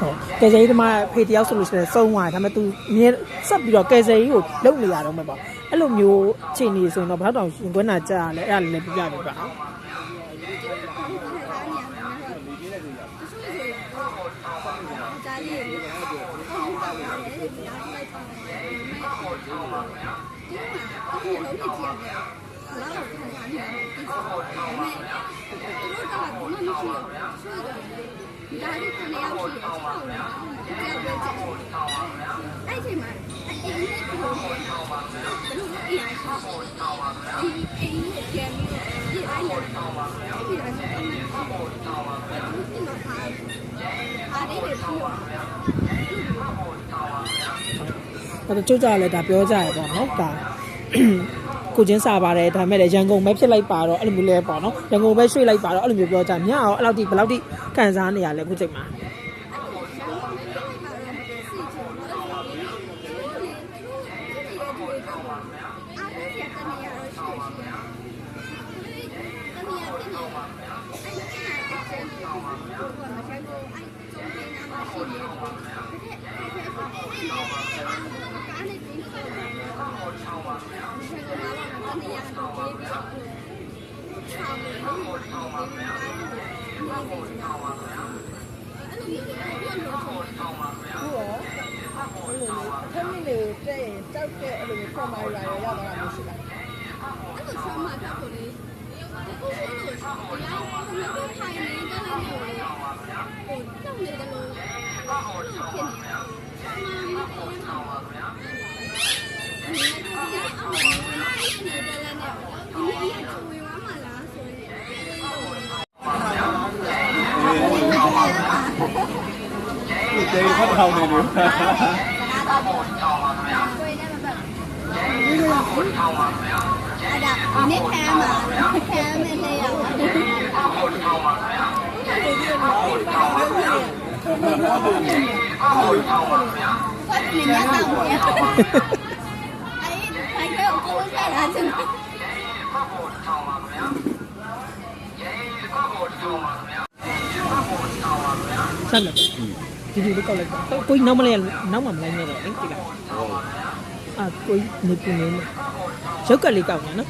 ရှင်နေတယ်။အဲ့ဒီတော့ဘာလို့ဆက်မရှိတော့ဘူးလဲ။ဘာလို့မဖြစ်နိုင်တော့လဲဆိုတော့ခဏလေးတော့ပြန်လို့ချင်ကြတာ။ဟုတ်အဲ့လိုမျိုးတော့အများကြီးပြီးတော့ကဲစိတ်သမားတွေတကယ်တကယ်တမားဆက်ဆိုတယ်လို့ပြောရင်ပြန်ရတယ်ပြန်လို့အမြင်တော့ရှားပြည့်စုံတယ်ကိုယ်တိုင်လည်းလုပ်လို့ရတယ်ကိုယ်တိုင်အစွမ်းလာရှိတယ်ကိုယ်တိုင်တော့လုပ်လို့ဟုတ်ကယ်ဆယ်ရေးသမားဖေတယောက်ဆိုလို့ရှိရင်စုံသွားတယ်ဒါပေမဲ့ तू မြဲဆက်ပြီးတော့ကယ်ဆယ်ရေးကိုလုပ်နေရတော့မှာပေါ့အဲ့လိုမျိုးချိန်နေဆိုရင်တော့ဘာတောင်ရှင်ကွန်းနာကြာလဲအဲ့ဒါလည်းပြပြပြပါနော်ဒါလေးကိုအော်ဟုတ်ပါလေဒီအားလိုက်ပါမယ်ဒီမှာအခုလုံးနေကြည့်ရတယ်လာတော့ခံစားနေရတယ်ဒီဆိုဒါပေမဲ့တို့ကဘာမှမရှိတော့ဆိုတော့ ဒါလေးခံရအောင်ရှိတယ်ချောက်လာတယ်ကြောက်ပဲချက်အဲ့ဒီမှာအဲ့ဒီနဲ့ပြောဘယ်လိုလဲအရာရှိဒီအိမ်ကိုပြန်ပြီးပြလိုက်တယ်ဒီလိုဆိုတော့ဒီမှာအားလေးတွေပြော အဲ့တော့ကြိုးကြလဲဒါပြောကြရပေါ့နော်ဒါ ကိုချင်းစားပါတယ်ဒါပေမဲ့လည်းရန်ကုန်ပဲဖြစ်လိုက်ပါတော့အဲ့လိုမျိုးလဲပေါ့နော်ရန်ကုန်ပဲရွှေ့လိုက်ပါတော့အဲ့လိုမျိုးပြောကြမြအောင်အဲ့လောက်ထိဘယ်လောက်ထိခံစားနေရလဲခုချိန်မှာ ခမင်းလေး ကိုတဲ့ရင်ကြောက်တဲ့အဲ့လိုမျိုးခေါ်မာရရရောက်သွားတာမျိုးရှိတာအဲ့လိုဆောင်းမှာတော့ကိုလေအခုဆိုလို့ဒီအိုင်ကိုလည်းထိုင်နေတဲ့လည်းဟိုတောက်နေတယ်လို့အဲ့လိုဖြစ်နေတာဆောင်းမှာမပေါ်တော့ เข้าเมนูนิดแคมอ่ะแคมเป็นเลยอ่ะก็เป็นอย่างนี้ต่างเนี่ยไอ้ใครก็กูไม่ใช่ละจัง Salad. Mm. ဒီလေးကောက်လိုက်ပါကိုကြီးနောက်မလဲနောက်မှမလိုက်နဲ့တော့လေဒီကအာကိုကြီးနေပူနေလို့ရုပ်ကလေးကောက်နေနော်